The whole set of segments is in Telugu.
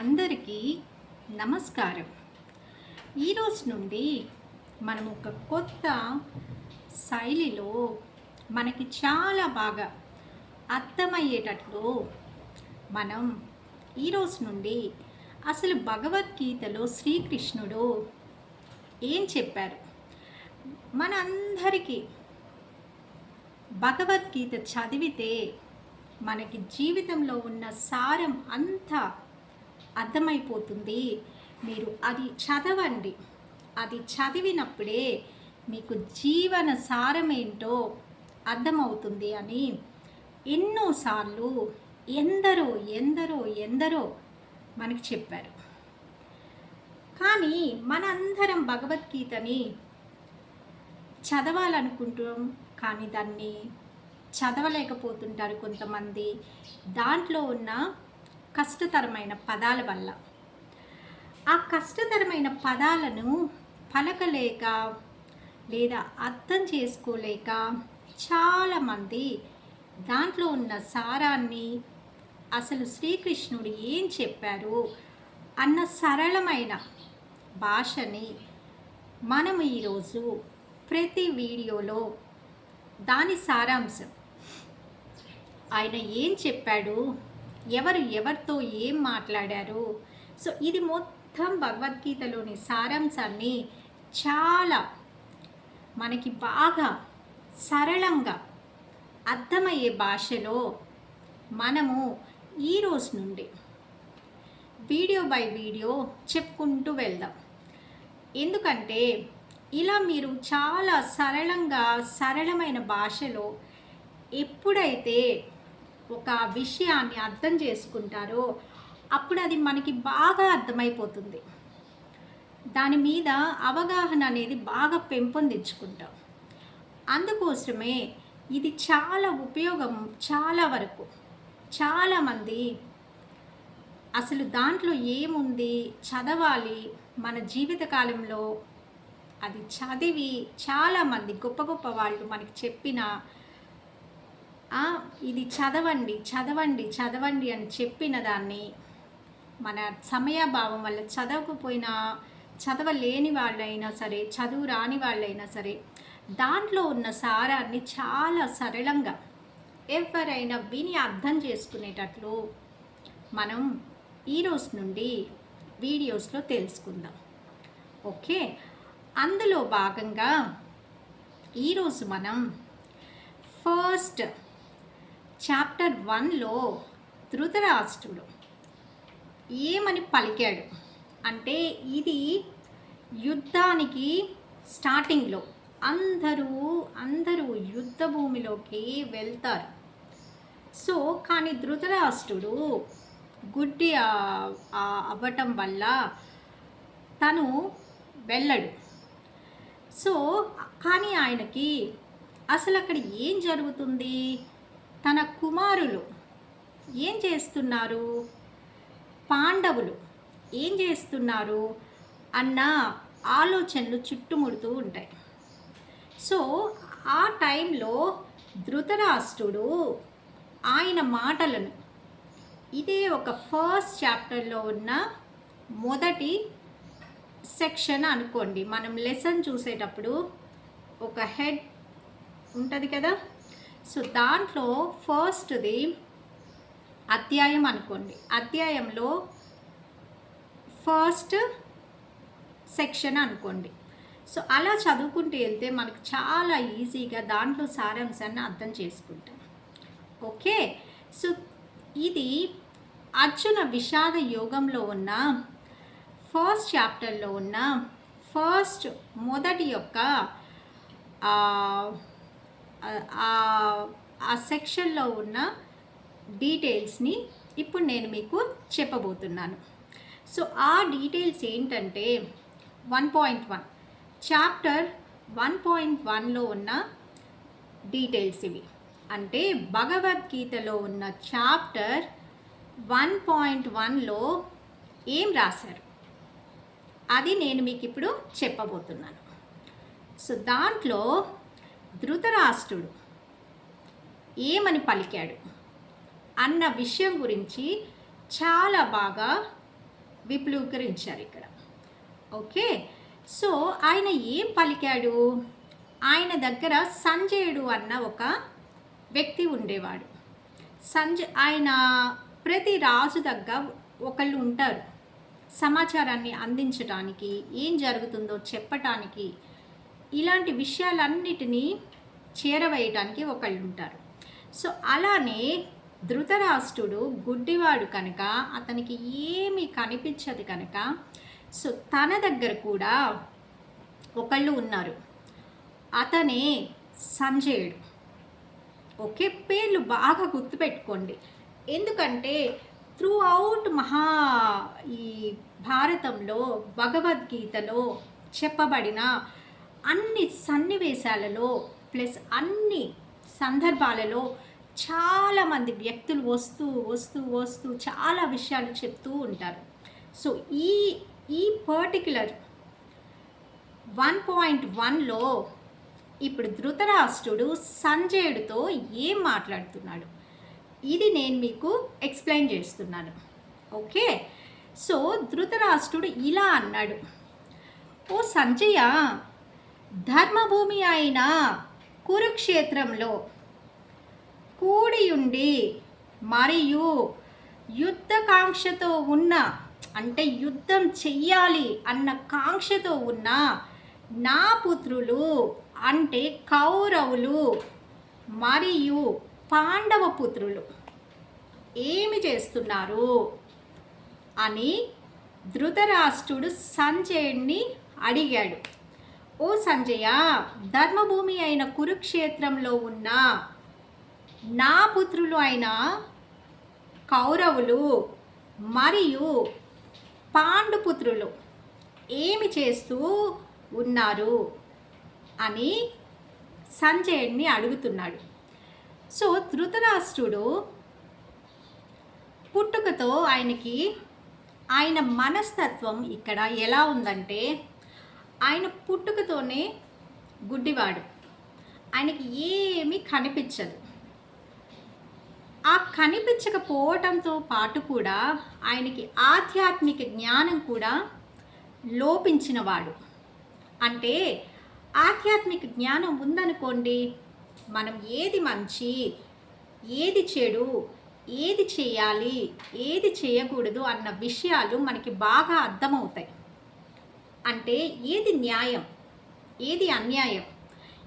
అందరికీ నమస్కారం. ఈరోజు నుండి మనం ఒక కొత్త శైలిలో మనకి చాలా బాగా అర్థమయ్యేటట్లు మనం ఈరోజు నుండి అసలు భగవద్గీతలో శ్రీకృష్ణుడు ఏం చెప్పారు? మనందరికీ భగవద్గీత చదివితే మనకి జీవితంలో ఉన్న సారం అంతా అర్థమైపోతుంది. మీరు అది చదవండి. అది చదివినప్పుడే మీకు జీవన సారం ఏంటో అర్థమవుతుంది అని ఎన్నోసార్లు ఎందరో ఎందరో ఎందరో మనకి చెప్పారు. కానీ మనందరం భగవద్గీతని చదవాలనుకుంటాం కానీ దాన్ని చదవలేకపోతుంటారు కొంతమంది. దాంట్లో ఉన్న కష్టతరమైన పదాల వల్ల. ఆ కష్టతరమైన పదాలను పలకలేక లేదా అర్థం చేసుకోలేక చాలామంది దాంట్లో ఉన్న సారాన్ని అసలు శ్రీకృష్ణుడు ఏం చెప్పారు అన్న సరళమైన భాషని మనం ఈరోజు ప్రతి వీడియోలో దాని సారాంశం. ఆయన ఏం చెప్పాడు? ఎవరు ఎవరితో ఏం మాట్లాడారు? సో ఇది మొత్తం భగవద్గీతలోని సారాంశాన్ని చాలా మనకి బాగా సరళంగా అర్థమయ్యే భాషలో మనము ఈ రోజు నుండి వీడియో బై వీడియో చెప్పుకుంటూ వెళ్దాం. ఎందుకంటే ఇలా మీరు చాలా సరళంగా సరళమైన భాషలో ఎప్పుడైతే ఒక విషయాన్ని అర్థం చేసుకుంటారో అప్పుడు అది మనకి బాగా అర్థమైపోతుంది. దాని మీద అవగాహన అనేది బాగా పెంపొందించుకుంటాం అందుకోసమే ఇది చాలా ఉపయోగం చాలా వరకు. చాలామంది అసలు దాంట్లో ఏముంది చదవాలి మన జీవితకాలంలో అది చదివి చాలామంది గొప్ప గొప్ప వాళ్ళు మనకి చెప్పిన ఇది చదవండి చదవండి చదవండి అని చెప్పిన దాన్ని మన సమయాభావం వల్ల చదవకపోయినా చదవలేని వాళ్ళైనా సరే చదువు రాని వాళ్ళైనా సరే దాంట్లో ఉన్న సారాన్ని చాలా సరళంగా ఎవరైనా విని అర్థం చేసుకునేటట్లు మనం ఈరోజు నుండి వీడియోస్లో తెలుసుకుందాం. ఓకే? అందులో భాగంగా ఈరోజు మనం ఫస్ట్ చాప్టర్ వన్లో ధృతరాష్ట్రుడు ఏమని పలికాడు అంటే ఇది యుద్ధానికి స్టార్టింగ్లో అందరూ అందరూ యుద్ధ భూమిలోకి వెళ్తారు. సో కానీ ధృతరాష్ట్రుడు గుడ్డి అవ్వటం వల్ల తను వెళ్ళడు. సో కానీ ఆయనకి అసలు అక్కడ ఏం జరుగుతుంది? తన కుమారులు ఏం చేస్తున్నారు? పాండవులు ఏం చేస్తున్నారు? అన్న ఆలోచనలు చుట్టుముడుతూ ఉంటాయి. సో ఆ టైంలో ధృతరాష్ట్రుడు ఆయన మాటలను ఇదే ఒక ఫస్ట్ చాప్టర్లో ఉన్న మొదటి సెక్షన్ అనుకోండి. మనం లెసన్ చూసేటప్పుడు ఒక హెడ్ ఉంటుంది కదా? సో దాంట్లో ఫస్ట్ది అధ్యాయం అనుకోండి. అధ్యాయంలో ఫస్ట్ సెక్షన్ అనుకోండి. సో అలా చదువుకుంటూ వెళ్తే మనకు చాలా ఈజీగా దాంట్లో సారాంశాన్ని అర్థం చేసుకుంటాం. ఓకే? సో ఇది అర్జున విషాద యోగంలో ఉన్న ఫస్ట్ చాప్టర్లో ఉన్న ఫస్ట్ మొదటి యొక్క ఆ, సెక్షన్లో ఉన్న డీటెయిల్స్ని ఇప్పుడు నేను మీకు చెప్పబోతున్నాను. సో ఆ డీటెయిల్స్ ఏంటంటే one point one. Chapter one point వన్లో ఉన్న డీటెయిల్స్ ఇవి. అంటే భగవద్గీతలో ఉన్న చాప్టర్ వన్ పాయింట్ వన్లో ఏం రాశారు? అది నేను మీకు ఇప్పుడు చెప్పబోతున్నాను. సో దాంట్లో ధృతరాష్ట్రుడు ఏమని పలికాడు? అన్న విషయం గురించి చాలా బాగా విప్లవీకరించారు ఇక్కడ. ఓకే? సో ఆయన ఏం పలికాడు? ఆయన దగ్గర సంజయుడు అన్న ఒక వ్యక్తి ఉండేవాడు. సంజ ఆయన ప్రతి రాజు దగ్గర ఒకళ్ళు ఉంటారు. సమాచారాన్ని అందించడానికి ఏం జరుగుతుందో చెప్పటానికి ఇలాంటి విషయాలన్నిటినీ చేరవేయటానికి ఒకళ్ళు ఉంటారు సో అలానే ధృతరాష్ట్రుడు గుడ్డివాడు కనుక అతనికి ఏమీ కనిపించదు కనుక సో తన దగ్గర కూడా ఒకళ్ళు ఉన్నారు. అతనే సంజయుడు. ఒకే పేర్లు బాగా గుర్తుపెట్టుకోండి. ఎందుకంటే త్రూ అవుట్ మహా ఈ భారతంలో భగవద్గీతలో చెప్పబడిన అన్ని సన్నివేశాలలో ప్లస్ అన్ని సందర్భాలలో చాలామంది వ్యక్తులు వస్తూ వస్తూ వస్తూ చాలా విషయాలు చెప్తూ ఉంటారు. సో ఈ ఈ పర్టిక్యులర్ వన్ పాయింట్ వన్లో ఇప్పుడు ధృతరాష్ట్రుడు సంజయుడితో ఏం మాట్లాడుతున్నాడు? ఇది నేను మీకు ఎక్స్ప్లెయిన్ చేస్తున్నాను. ఓకే? సో ధృతరాష్ట్రుడు ఇలా అన్నాడు. ఓ సంజయ ధర్మభూమి అయిన కురుక్షేత్రంలో కూడియుండి మరియు యుద్ధకాంక్షతో ఉన్న అంటే యుద్ధం చెయ్యాలి అన్న కాంక్షతో ఉన్న నా పుత్రులు అంటే కౌరవులు మరియు పాండవ పుత్రులు ఏమి చేస్తున్నారు? అని ధృతరాష్ట్రుడు సంజయుణ్ణి అడిగాడు. ఓ సంజయ ధర్మభూమి అయిన కురుక్షేత్రంలో ఉన్న నా పుత్రులు అయిన కౌరవులు మరియు పాండుపుత్రులు ఏమి చేస్తూ ఉన్నారు అని సంజయుడిని అడుగుతున్నాడు. సో ధృతరాష్ట్రుడు పుట్టుకతో ఆయనకి ఆయన మనస్తత్వం ఇక్కడ ఎలా ఉందంటే ఆయన పుట్టుకతోనే గుడ్డివాడు. ఆయనకి ఏమీ కనిపించదు. ఆ కనిపించకపోవటంతో పాటు కూడా ఆయనకి ఆధ్యాత్మిక జ్ఞానం కూడా లోపించినవాడు. అంటే ఆధ్యాత్మిక జ్ఞానం ఉందనుకోండి మనం ఏది మంచి ఏది చెడు ఏది చేయాలి ఏది చేయకూడదు అన్న విషయాలు మనకి బాగా అర్థమవుతాయి. అంటే ఏది న్యాయం? ఏది అన్యాయం?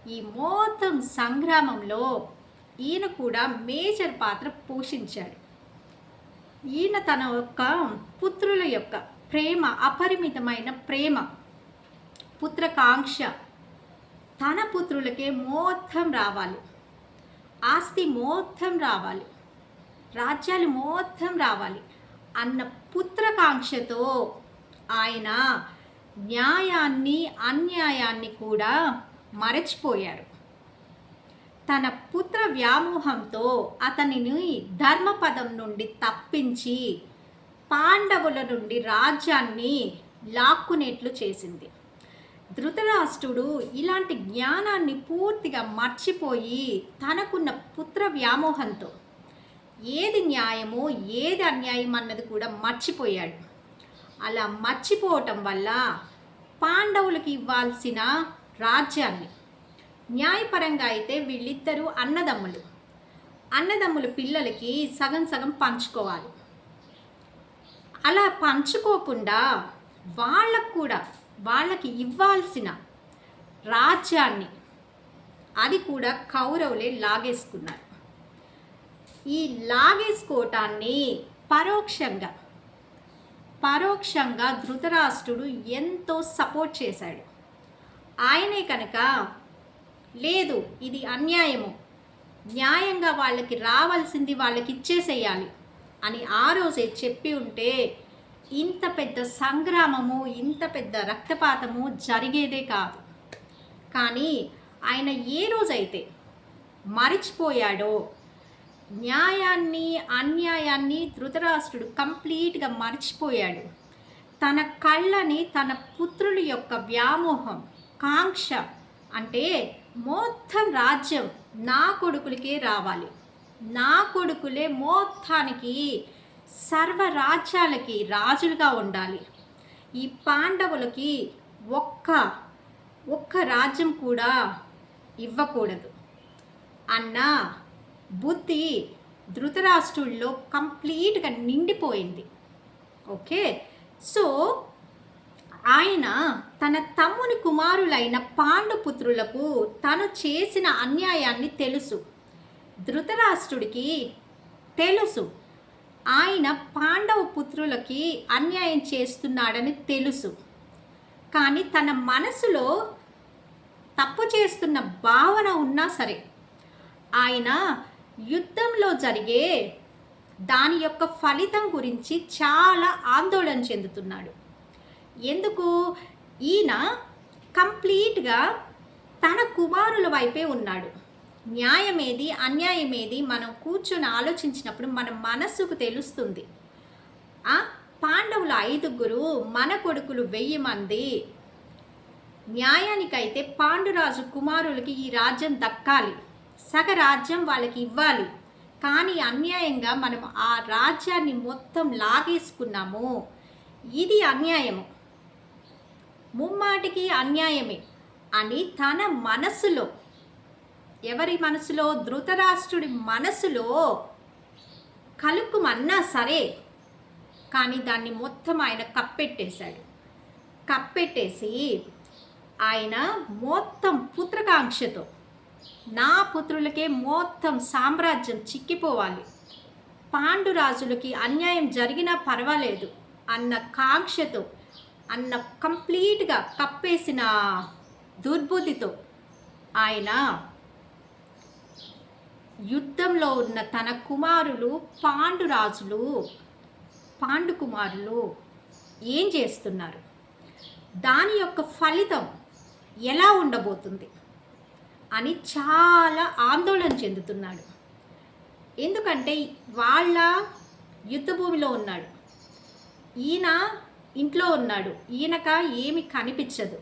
ఈ మొత్తం సంగ్రామంలో ఈయన కూడా మేజర్ పాత్ర పోషించాడు. ఈయన తన యొక్క పుత్రుల యొక్క ప్రేమ అపరిమితమైన ప్రేమ పుత్రకాంక్ష తన పుత్రులకే మొత్తం రావాలి. ఆస్తి మొత్తం రావాలి. రాజ్యాలు మొత్తం రావాలి అన్న పుత్రకాంక్షతో ఆయన న్యాయాన్ని అన్యాయాన్ని కూడా మరచిపోయారు. తన పుత్ర వ్యామోహంతో అతనిని ధర్మపదం నుండి తప్పించి పాండవుల నుండి రాజ్యాన్ని లాక్కునేట్లు చేసింది. ధృతరాష్ట్రుడు ఇలాంటి జ్ఞానాన్ని పూర్తిగా మర్చిపోయి తనకున్న పుత్ర వ్యామోహంతో ఏది న్యాయమో ఏది అన్యాయం అన్నది కూడా మర్చిపోయాడు. అలా మర్చిపోవటం వల్ల పాండవులకు ఇవ్వాల్సిన రాజ్యాన్ని. న్యాయపరంగా అయితే వీళ్ళిద్దరూ అన్నదమ్ములు. అన్నదమ్ముల పిల్లలకి సగం సగం పంచుకోవాలి. అలా పంచుకోకుండా వాళ్ళకు కూడా వాళ్ళకి ఇవ్వాల్సిన రాజ్యాన్ని అది కూడా కౌరవులే లాగేసుకున్నారు. ఈ లాగేసుకోవటాన్ని పరోక్షంగా పరోక్షంగా ధృతరాష్ట్రుడు ఎంతో సపోర్ట్ చేశాడు. ఆయనే కనుక లేదు ఇది అన్యాయము. న్యాయంగా వాళ్ళకి రావాల్సింది వాళ్ళకి ఇచ్చేసేయాలి అని ఆ రోజే చెప్పి ఉంటే ఇంత పెద్ద సంగ్రామము ఇంత పెద్ద రక్తపాతము జరిగేదే కాదు. కానీ ఆయన ఏ రోజైతే మరిచిపోయాడో న్యాయాన్ని అన్యాయాన్ని ధృతరాష్ట్రుడు కంప్లీట్గా మర్చిపోయాడు. తన కళ్ళని తన పుత్రుల యొక్క వ్యామోహం కాంక్ష అంటే మొత్తం రాజ్యం నా కొడుకులకే రావాలి. నా కొడుకులే మొత్తానికి సర్వ రాజ్యాలకి రాజులుగా ఉండాలి. ఈ పాండవులకి ఒక్క ఒక్క రాజ్యం కూడా ఇవ్వకూడదు. అన్నా బుద్ధి ధృతరాష్ట్రుల్లో కంప్లీట్గా నిండిపోయింది. ఓకే? సో ఆయన తన తమ్ముని కుమారులైన పాండుపుత్రులకు తను చేసిన అన్యాయాన్ని తెలుసు. ధృతరాష్ట్రుడికి తెలుసు. ఆయన పాండవ పుత్రులకి అన్యాయం చేస్తున్నాడని తెలుసు. కానీ తన మనసులో తప్పు చేస్తున్న భావన ఉన్నా సరే ఆయన యుద్ధంలో జరిగే దాని యొక్క ఫలితం గురించి చాలా ఆందోళన చెందుతున్నాడు. ఎందుకు? ఈయన కంప్లీట్గా తన కుమారుల వైపే ఉన్నాడు. న్యాయమేది అన్యాయమేది మనం కూర్చొని ఆలోచించినప్పుడు మన మనస్సుకు తెలుస్తుంది. ఆ పాండవులు ఐదుగురు మన కొడుకులు వెయ్యి మంది. న్యాయానికైతే పాండురాజు కుమారులకి ఈ రాజ్యం దక్కాలి. సగ రాజ్యం వాళ్ళకి ఇవ్వాలి. కానీ అన్యాయంగా మనం ఆ రాజ్యాన్ని మొత్తం లాగేసుకున్నాము. ఇది అన్యాయము. ముమ్మాటికి అన్యాయమే అని తన మనసులో ఎవరి మనసులో? ధృతరాష్ట్రుడి మనసులో కలుక్కుమన్నా సరే కానీ దాన్ని మొత్తం ఆయన కప్పెట్టేశాడు. కప్పెట్టేసి ఆయన మొత్తం పుత్రకాంక్షతో నా పుత్రులకే మొత్తం సామ్రాజ్యం చిక్కిపోవాలి. పాండురాజులకి అన్యాయం జరిగినా పర్వాలేదు. అన్న కాంక్షతో అన్న కంప్లీట్గా కప్పేసిన దుర్బుద్ధితో ఆయన యుద్ధంలో ఉన్న తన కుమారులు పాండురాజులు పాండు కుమారులు ఏం చేస్తున్నారు? దాని యొక్క ఫలితం ఎలా ఉండబోతుంది? అని చాలా ఆందోళన చెందుతున్నాడు. ఎందుకంటే వాళ్ళ యుద్ధభూమిలో ఉన్నాడు. ఈయన ఇంట్లో ఉన్నాడు. ఈయనక ఏమి కనిపించదు.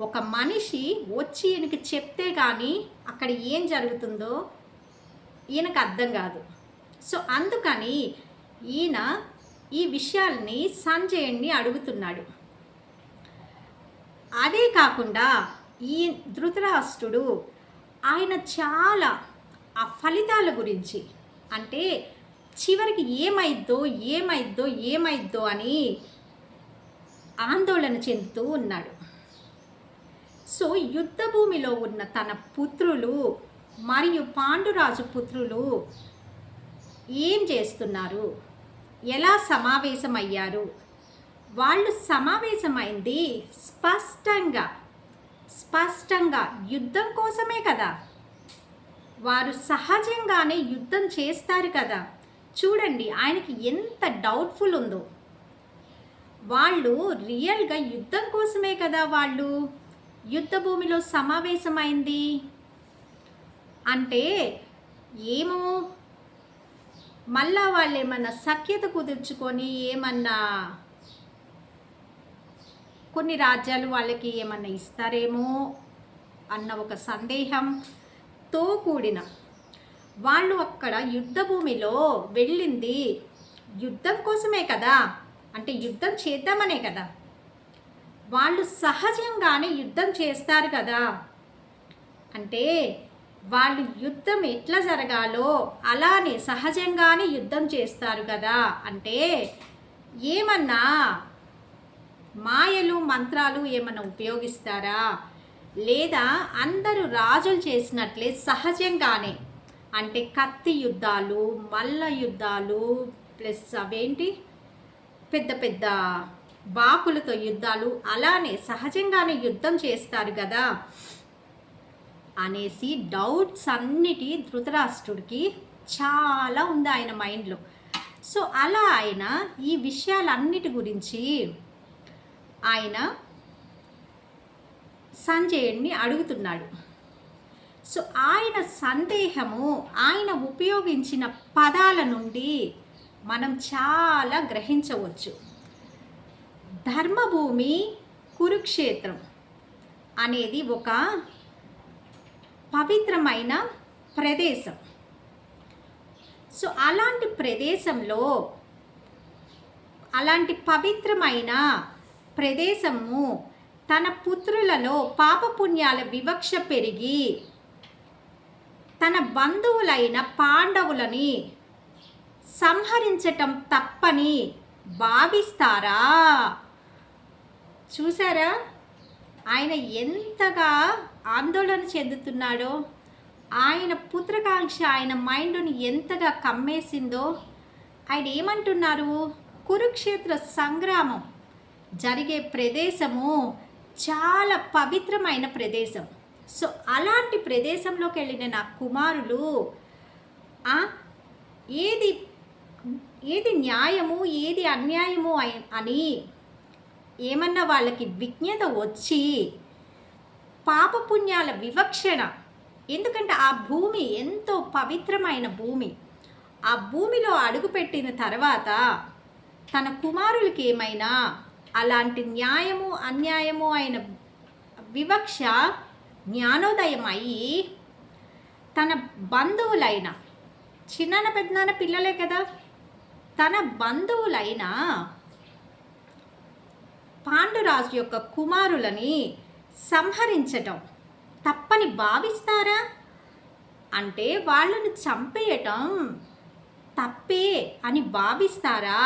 ఒక మనిషి వచ్చి ఈయనకి చెప్తే కానీ అక్కడ ఏం జరుగుతుందో ఈయనకు అర్థం కాదు. సో అందుకని ఈయన ఈ విషయాల్ని సంజయుణ్ణి అడుగుతున్నాడు. అదే కాకుండా ఈ ధృతరాష్ట్రుడు ఆయన చాలా ఆ ఫలితాల గురించి అంటే చివరికి ఏమైద్దో ఏమైద్దో ఏమైద్దో అని ఆందోళన చెందుతూ ఉన్నాడు. సో యుద్ధ భూమిలో ఉన్న తన పుత్రులు మరియు పాండురాజు పుత్రులు ఏం చేస్తున్నారు? ఎలా సమావేశమయ్యారు? వాళ్ళు సమావేశమైంది స్పష్టంగా స్పష్టంగా యుద్ధం కోసమే కదా. వారు సహజంగానే యుద్ధం చేస్తారు కదా. చూడండి ఆయనకి ఎంత డౌట్ఫుల్ ఉందో. వాళ్ళు రియల్గా యుద్ధం కోసమే కదా వాళ్ళు. యుద్ధ భూమిలో సమావేశమైంది. అంటే ఏమో? మళ్ళా వాళ్ళు ఏమన్నా సఖ్యత కుదుర్చుకొని ఏమన్నా కొన్ని రాజ్యాలు వాళ్ళకి ఏమన్నా ఇస్తారేమో అన్న ఒక సందేహంతో కూడిన వాళ్ళు అక్కడ యుద్ధ భూమిలో వెళ్ళింది. యుద్ధం కోసమే కదా? అంటే యుద్ధం చేద్దామనే కదా? వాళ్ళు సహజంగానే యుద్ధం చేస్తారు కదా? అంటే వాళ్ళు యుద్ధం ఎట్లా జరగాలో అలానే సహజంగానే యుద్ధం చేస్తారు కదా? అంటే ఏమన్నా మాయలు మంత్రాలు ఏమైనా ఉపయోగిస్తారా? లేదా అందరూ రాజులు చేసినట్లే సహజంగానే అంటే కత్తి యుద్ధాలు మల్ల యుద్ధాలు ప్లస్ అవేంటి? పెద్ద పెద్ద బాకులతో యుద్ధాలు అలానే సహజంగానే యుద్ధం చేస్తారు కదా? అనేసి డౌట్స్ అన్నిటి ధృతరాష్ట్రుడికి చాలా ఉంది ఆయన మైండ్లో. సో అలా ఆయన ఈ విషయాలన్నిటి గురించి ఆయన సంజయుడిని అడుగుతున్నాడు. సో ఆయన సందేహము ఆయన ఉపయోగించిన పదాల నుండి మనం చాలా గ్రహించవచ్చు. ధర్మభూమి కురుక్షేత్రం అనేది ఒక పవిత్రమైన ప్రదేశం. సో అలాంటి ప్రదేశంలో అలాంటి పవిత్రమైన ప్రదేశము తన పుత్రులలో పాపపుణ్యాల వివక్ష పెరిగి తన బంధువులైన పాండవులని సంహరించటం తప్పని భావిస్తారా? చూసారా ఆయన ఎంతగా ఆందోళన చెందుతున్నాడో ఆయన పుత్రకాంక్ష ఆయన మైండ్ని ఎంతగా కమ్మేసిందో. ఆయన ఏమంటున్నారు? కురుక్షేత్ర సంగ్రామం. జరిగే ప్రదేశము చాలా పవిత్రమైన ప్రదేశం. సో అలాంటి ప్రదేశంలోకి వెళ్ళిన నా కుమారులు ఏది ఏది న్యాయము ఏది అన్యాయము అని ఏమన్నా వాళ్ళకి విజ్ఞత వచ్చి పాపపుణ్యాల వివక్షణ. ఎందుకంటే ఆ భూమి ఎంతో పవిత్రమైన భూమి. ఆ భూమిలో అడుగుపెట్టిన తర్వాత తన కుమారులకి ఏమైనా అలాంటి న్యాయము అన్యాయము అయిన వివక్ష జ్ఞానోదయం అయ్యి తన బంధువులైన చిన్న పెద్దనాన్న పిల్లలే కదా తన బంధువులైన పాండురాజు యొక్క కుమారులని సంహరించటం తప్పని భావిస్తారా? అంటే వాళ్ళను చంపేయటం తప్పే అని భావిస్తారా?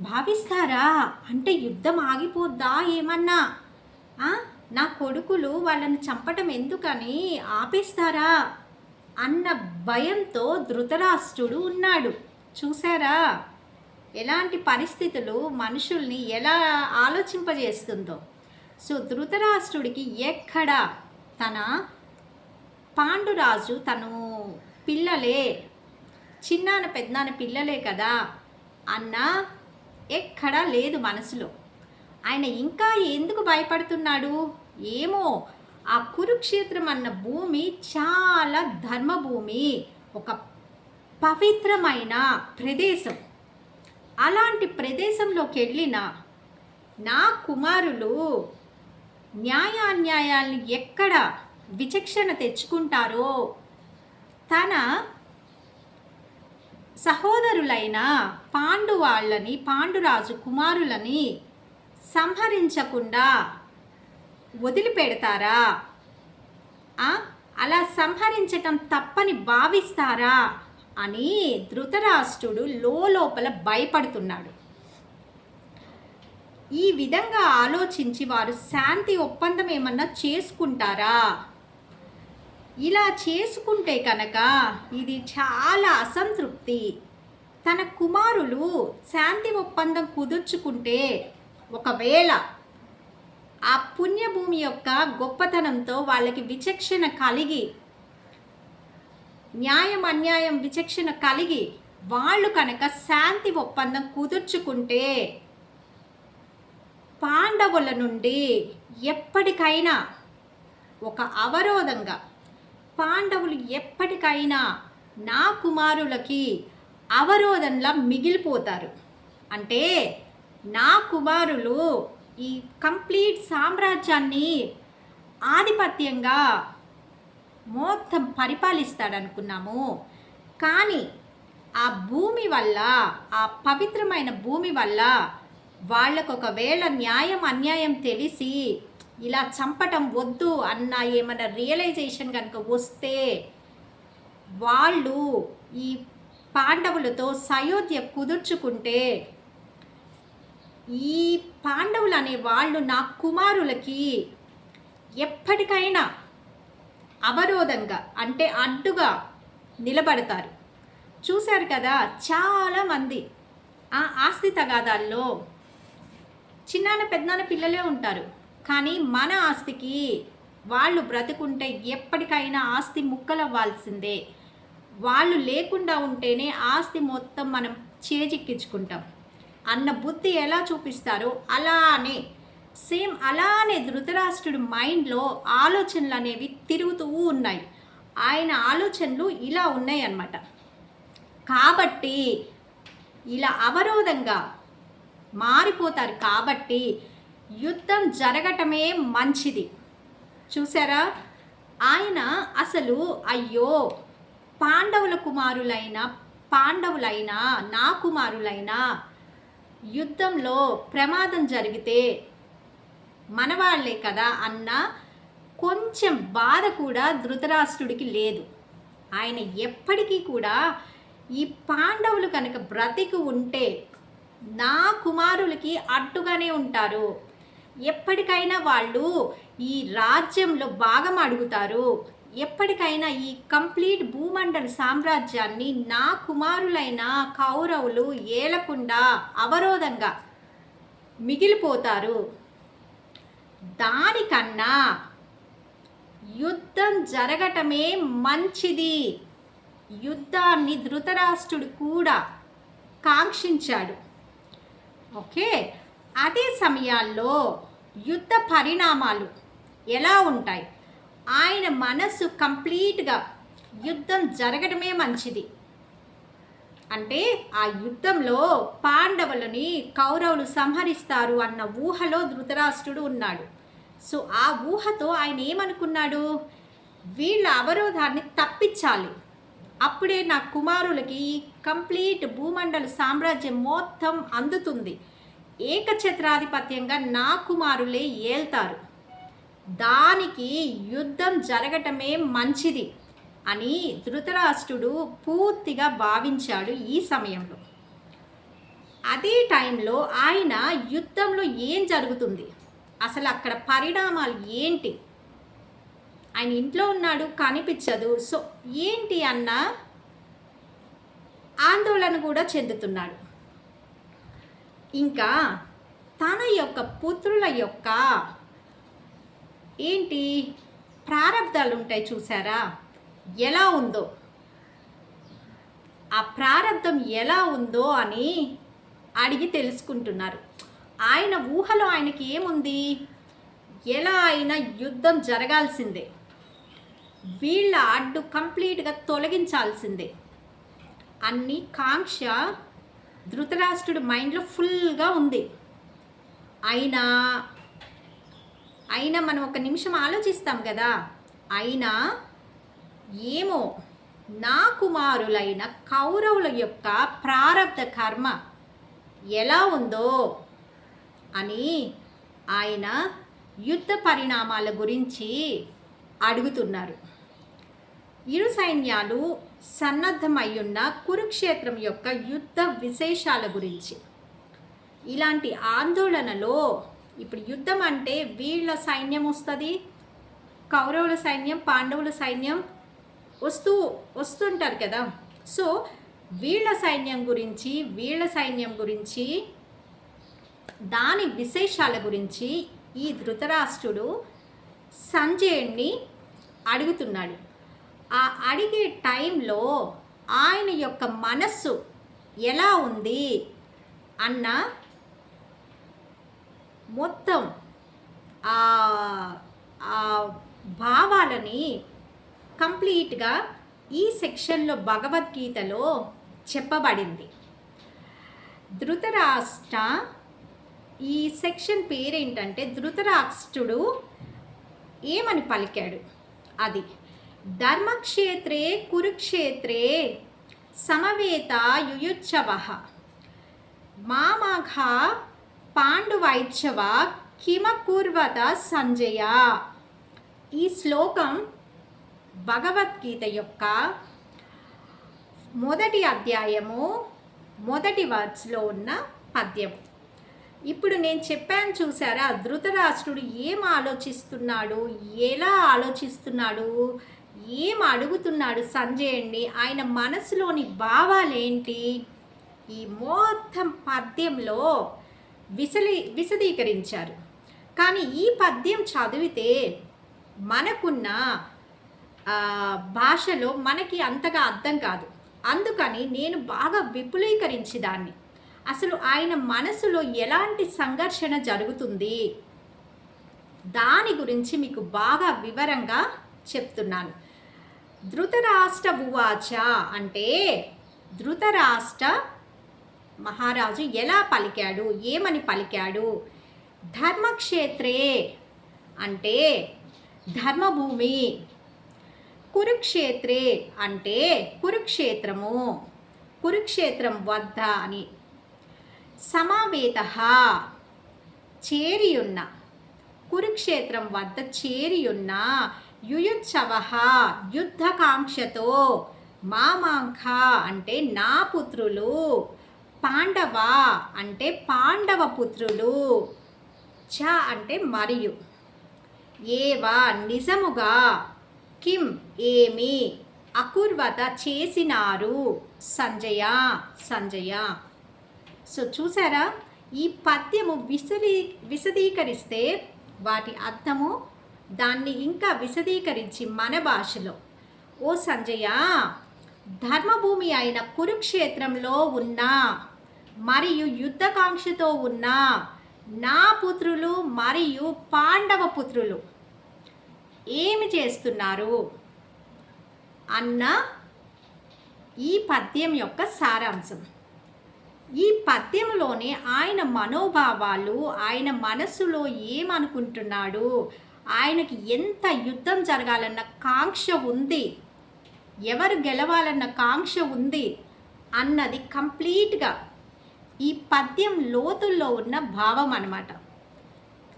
భావిస్తారా? అంటే యుద్ధం ఆగిపోద్దా ఏమన్నా? నా కొడుకులు వాళ్ళని చంపటం ఎందుకని ఆపేస్తారా? అన్న భయంతో ధృతరాష్ట్రుడు ఉన్నాడు. చూసారా ఎలాంటి పరిస్థితులు మనుషుల్ని ఎలా ఆలోచింపజేస్తుందో. సో ధృతరాష్ట్రుడికి ఎక్కడ తన పాండురాజు తను పిల్లలే. చిన్నాన పెద్దనాన్న పిల్లలే కదా అన్న ఎక్కడా లేదు మనసులో. ఆయన ఇంకా ఎందుకు భయపడుతున్నాడు? ఏమో ఆ కురుక్షేత్రం అన్న భూమి చాలా ధర్మభూమి ఒక పవిత్రమైన ప్రదేశం. అలాంటి ప్రదేశంలోకి వెళ్ళిన నా కుమారులు న్యాయాన్యాయాల్ని ఎక్కడ విచక్షణ తెచ్చుకుంటారో? తన సహోదరులైన పాండు వాళ్ళని పాండురాజు కుమారులని సంహరించకుండా వదిలిపెడతారా? అలా సంహరించటం తప్పని భావిస్తారా? అని ధృతరాష్ట్రుడు లోపల భయపడుతున్నాడు. ఈ విధంగా ఆలోచించి వారు శాంతి ఒప్పందం ఏమన్నా చేసుకుంటారా? ఇలా చేసుకుంటే కనుక ఇది చాలా అసంతృప్తి. తన కుమారులు శాంతి ఒప్పందం కుదుర్చుకుంటే ఒకవేళ ఆ పుణ్యభూమి యొక్క గొప్పతనంతో వాళ్ళకి విచక్షణ కలిగి న్యాయం అన్యాయం విచక్షణ కలిగి వాళ్ళు కనుక శాంతి ఒప్పందం కుదుర్చుకుంటే పాండవుల నుండి ఎప్పటికైనా ఒక అవరోధంగా పాండవులు ఎప్పటికైనా నా కుమారులకి అవరోధంలా మిగిలిపోతారు. అంటే నా కుమారులు ఈ కంప్లీట్ సామ్రాజ్యాన్ని ఆధిపత్యంగా మొత్తం పరిపాలిస్తాడనుకున్నాము. కానీ ఆ భూమి వల్ల ఆ పవిత్రమైన భూమి వల్ల వాళ్ళకు ఒకవేళ న్యాయం అన్యాయం తెలిసి ఇలా చంపటం వద్దు అన్న ఏమైనా రియలైజేషన్ కనుక వస్తే వాళ్ళు ఈ పాండవులతో సయోధ్య కుదుర్చుకుంటే ఈ పాండవులు అనే వాళ్ళు నా కుమారులకి ఎప్పటికైనా అవరోధంగా అంటే అడ్డుగా నిలబడతారు. చూశారు కదా చాలామంది ఆ ఆస్తి తగాదాల్లో చిన్నాన్న పెద్దనాన్న పిల్లలే ఉంటారు. కానీ మన ఆస్తికి వాళ్ళు బ్రతుకుంటే ఎప్పటికైనా ఆస్తి ముక్కలవ్వాల్సిందే. వాళ్ళు లేకుండా ఉంటేనే ఆస్తి మొత్తం మనం చేజిక్కించుకుంటాం. అన్న బుద్ధి ఎలా చూపిస్తారో అలానే సేమ్ అలానే ధృతరాష్ట్రుడి మైండ్లో ఆలోచనలు అనేవి తిరుగుతూ ఉన్నాయి. ఆయన ఆలోచనలు ఇలా ఉన్నాయి అన్నమాట కాబట్టి ఇలా అవరోధంగా మారిపోతారు కాబట్టి యుద్ధం జరగటమే మంచిది. చూసారా ఆయన అసలు అయ్యో పాండవుల కుమారులైన పాండవులైన నా కుమారులైన యుద్ధంలో ప్రమాదం జరిగితే మనవాళ్ళే కదా అన్న కొంచెం బాధ కూడా ధృతరాష్ట్రుడికి లేదు. ఆయన ఎప్పటికీ కూడా ఈ పాండవులు కనుక బ్రతికి ఉంటే నా కుమారులకి అడ్డుగానే ఉంటారు. ఎప్పటికైనా వాళ్ళు ఈ రాజ్యంలో భాగం అడుగుతారు. ఎప్పటికైనా ఈ కంప్లీట్ భూమండల సామ్రాజ్యాన్ని నా కుమారులైన కౌరవులు ఏలకుండా అవరోధంగా మిగిలిపోతారు. దానికన్నా యుద్ధం జరగటమే మంచిది. యుద్ధాన్ని ధృతరాష్ట్రుడు కూడా కాంక్షించాడు. ఓకే? అదే సమయాల్లో యుద్ధ పరిణామాలు ఎలా ఉంటాయి? ఆయన మనస్సు కంప్లీట్గా యుద్ధం జరగడమే మంచిది. అంటే ఆ యుద్ధంలో పాండవులని కౌరవులు సంహరిస్తారు అన్న ఊహలో ధృతరాష్ట్రుడు ఉన్నాడు. సో ఆ ఊహతో ఆయన ఏమనుకున్నాడు? వీళ్ళ అవరోధాన్ని తప్పించాలి. అప్పుడే నా కుమారులకి కంప్లీట్ భూమండల సామ్రాజ్యం మొత్తం అందుతుంది. ఏకఛత్రాధిపత్యంగా నా కుమారులే ఏల్తారు. దానికి యుద్ధం జరగటమే మంచిది అని ధృతరాష్ట్రుడు పూర్తిగా భావించాడు ఈ సమయంలో. అదే టైంలో ఆయన యుద్ధంలో ఏం జరుగుతుంది? అసలు అక్కడ పరిణామాలు ఏంటి? ఆయన ఇంట్లో ఉన్నాడు కనిపించదు. సో ఏంటి అన్న ఆందోళన కూడా చెందుతున్నాడు. ఇంకా తన యొక్క పుత్రుల యొక్క ఏంటి ప్రారంధాలు ఉంటాయి చూసారా? ఎలా ఉందో? ఆ ప్రారంధం ఎలా ఉందో అని అడిగి తెలుసుకుంటున్నారు. ఆయన ఊహలో ఆయనకి ఏముంది? ఎలా అయినా యుద్ధం జరగాల్సిందే. వీళ్ళ అడ్డు కంప్లీట్గా తొలగించాల్సిందే. అన్ని కాంక్ష ధృతరాష్ట్రుడి మైండ్లో ఫుల్గా ఉంది. అయినా అయినా మనం ఒక నిమిషం ఆలోచిస్తాం కదా? అయినా ఏమో నా కుమారులైన కౌరవుల యొక్క ప్రారంధ కర్మ ఎలా ఉందో అని ఆయన యుద్ధ పరిణామాల గురించి అడుగుతున్నారు. ఇరు సైన్యాలు సన్నద్ధమయ్యున్న కురుక్షేత్రం యొక్క యుద్ధ విశేషాల గురించి. ఇలాంటి ఆందోళనలో ఇప్పుడు యుద్ధం అంటే వీళ్ళ సైన్యం వస్తుంది కౌరవుల సైన్యం పాండవుల సైన్యం వస్తూ వస్తుంటారు కదా. సో వీళ్ళ సైన్యం గురించి వీళ్ళ సైన్యం గురించి దాని విశేషాల గురించి ఈ ధృతరాష్ట్రుడు సంజయుణ్ణి అడుగుతున్నాడు. ఆ అడిగే టైంలో ఆయన యొక్క మనస్సు ఎలా ఉంది? అన్న మొత్తం ఆ భావాలని కంప్లీట్గా ఈ సెక్షన్లో భగవద్గీతలో చెప్పబడింది. ధృతరాష్ట్ర ఈ సెక్షన్ పేరేంటంటే ధృతరాష్ట్రుడు ఏమని పలికాడు? అది ధర్మక్షేత్రే కురుక్షేత్రే సమవేత యుయుత్సవ మామఘ పాండువైచ్చవ కిమకూర్వత సంజయ ఈ శ్లోకం భగవద్గీత యొక్క మొదటి అధ్యాయము మొదటి వర్డ్స్లో ఉన్న పద్యం ఇప్పుడు నేను చెప్పాను చూసారా ధృతరాష్ట్రుడు ఏం ఆలోచిస్తున్నాడు ఎలా ఆలోచిస్తున్నాడు ఏం అడుగుతున్నాడు సంజయుణ్ణి? ఆయన మనసులోని భావాలేంటి? ఈ మొత్తం పద్యంలో విసలి విశదీకరించారు. కానీ ఈ పద్యం చదివితే మనకున్న భాషలో మనకి అంతగా అర్థం కాదు. అందుకని నేను బాగా విపులీకరించి దాన్ని అసలు ఆయన మనసులో ఎలాంటి సంఘర్షణ జరుగుతుంది? దాని గురించి మీకు బాగా వివరంగా చెప్తున్నాను. ధృతరాష్ట్ర ఉవాచ అంటే ధృతరాష్ట్ర మహారాజు ఎలా పలికాడు? ఏమని పలికాడు? ధర్మక్షేత్రే అంటే ధర్మభూమి. కురుక్షేత్రే అంటే కురుక్షేత్రము. కురుక్షేత్రం వద్ద అని. సమావేత చేరియున్న. కురుక్షేత్రం వద్ద చేరియున్న యుయుత్సవ యుద్ధకాంక్షతో మామాంఖ అంటే నా పుత్రులు పాండవ అంటే పాండవ పుత్రులు చ అంటే మరియు. ఏవా నిజముగా కిం ఏమి అకుర్వత చేసినారు? సంజయ సంజయ. సో చూసారా? ఈ పద్యము విశదీ విశదీకరిస్తే వాటి అర్థము దాన్ని ఇంకా విశదీకరించి మన భాషలో. ఓ సంజయ ధర్మభూమి అయిన కురుక్షేత్రంలో ఉన్న మరియు యుద్ధకాంక్షతో ఉన్న నా పుత్రులు మరియు పాండవ పుత్రులు ఏమి చేస్తున్నారు? అన్న ఈ పద్యం యొక్క సారాంశం. ఈ పద్యంలోనే ఆయన మనోభావాలు ఆయన మనస్సులో ఏమనుకుంటున్నాడు? ఆయనకి ఎంత యుద్ధం జరగాలన్న కాంక్ష ఉంది. ఎవరు గెలవాలన్న కాంక్ష ఉంది అన్నది కంప్లీట్గా ఈ పద్యం లోతుల్లో ఉన్న భావం అనమాట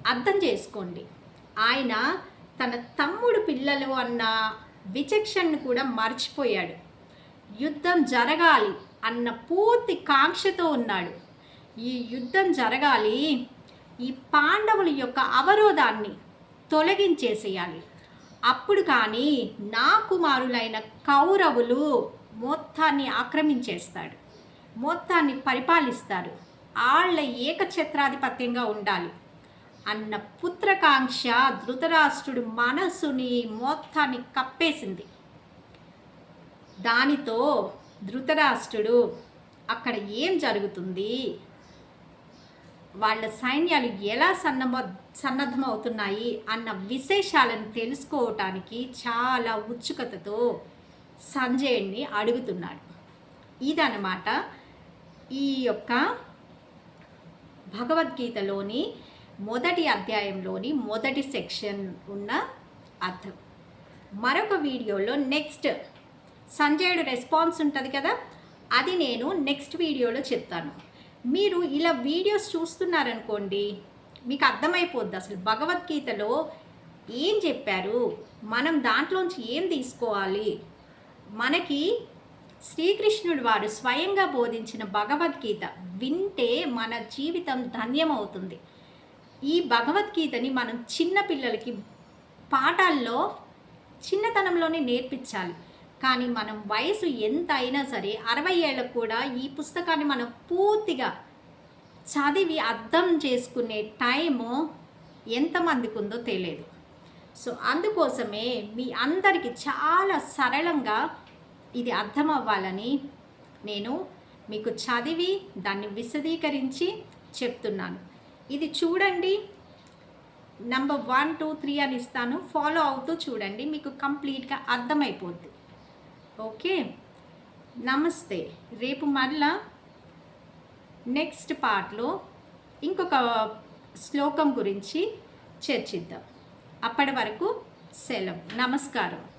అర్థం చేసుకోండి. ఆయన తన తమ్ముడు పిల్లలు అన్న విచక్షణను కూడా మర్చిపోయాడు. యుద్ధం జరగాలి అన్న పూర్తి కాంక్షతో ఉన్నాడు. ఈ యుద్ధం జరగాలి ఈ పాండవుల యొక్క అవరోధాన్ని తొలగించేసేయాలి. అప్పుడు కానీ నా కుమారులైన కౌరవులు మొత్తాన్ని ఆక్రమించేస్తాడు. మొత్తాన్ని పరిపాలిస్తారు వాళ్ళ ఏకఛత్రాధిపత్యంగా ఉండాలి. అన్న పుత్రకాంక్ష ధృతరాష్ట్రుడు మనస్సుని మొత్తాన్ని కప్పేసింది. దానితో ధృతరాష్ట్రుడు అక్కడ ఏం జరుగుతుంది? వాళ్ళ సైన్యాలు ఎలా సన్నమ సన్నద్ధమవుతున్నాయి అన్న విశేషాలను తెలుసుకోవటానికి చాలా ఉత్సుకతతో సంజయుడిని అడుగుతున్నాడు. ఇదనమాట ఈ యొక్క భగవద్గీతలోని మొదటి అధ్యాయంలోని మొదటి సెక్షన్ ఉన్న అర్థం. మరొక వీడియోలో నెక్స్ట్ సంజయుడు రెస్పాన్స్ ఉంటుంది కదా అది నేను నెక్స్ట్ వీడియోలో చెప్తాను. మీరు ఇలా వీడియోస్ చూస్తున్నారనుకోండి మీకు అర్థమైపోద్ది. అసలు భగవద్గీతలో ఏం చెప్పారు? మనం దాంట్లోంచి ఏం తీసుకోవాలి? మనకి శ్రీకృష్ణుడు వారు స్వయంగా బోధించిన భగవద్గీత వింటే మన జీవితం ధన్యమవుతుంది. ఈ భగవద్గీతని మనం చిన్న పిల్లలకి పాఠాల్లో చిన్నతనంలోనే నేర్పించాలి. కానీ మనం వయసు ఎంత అయినా సరే అరవై ఏళ్ళకు కూడా ఈ పుస్తకాన్ని మనం పూర్తిగా చదివి అర్థం చేసుకునే టైము ఎంతమందికి ఉందో తెలియదు. సో అందుకోసమే మీ అందరికీ చాలా సరళంగా ఇది అర్థం అవ్వాలని నేను మీకు చదివి దాన్ని విశదీకరించి చెప్తున్నాను. ఇది చూడండి. నంబర్ వన్ టూ త్రీ అని ఇస్తాను. ఫాలో అవుతూ చూడండి. మీకు కంప్లీట్గా అర్థమైపోద్ది. ఓకే. నమస్తే. రేపు మరలా నెక్స్ట్ పార్ట్లో ఇంకొక శ్లోకం గురించి చర్చిద్దాం. అప్పటి వరకు సెలవు. నమస్కారం.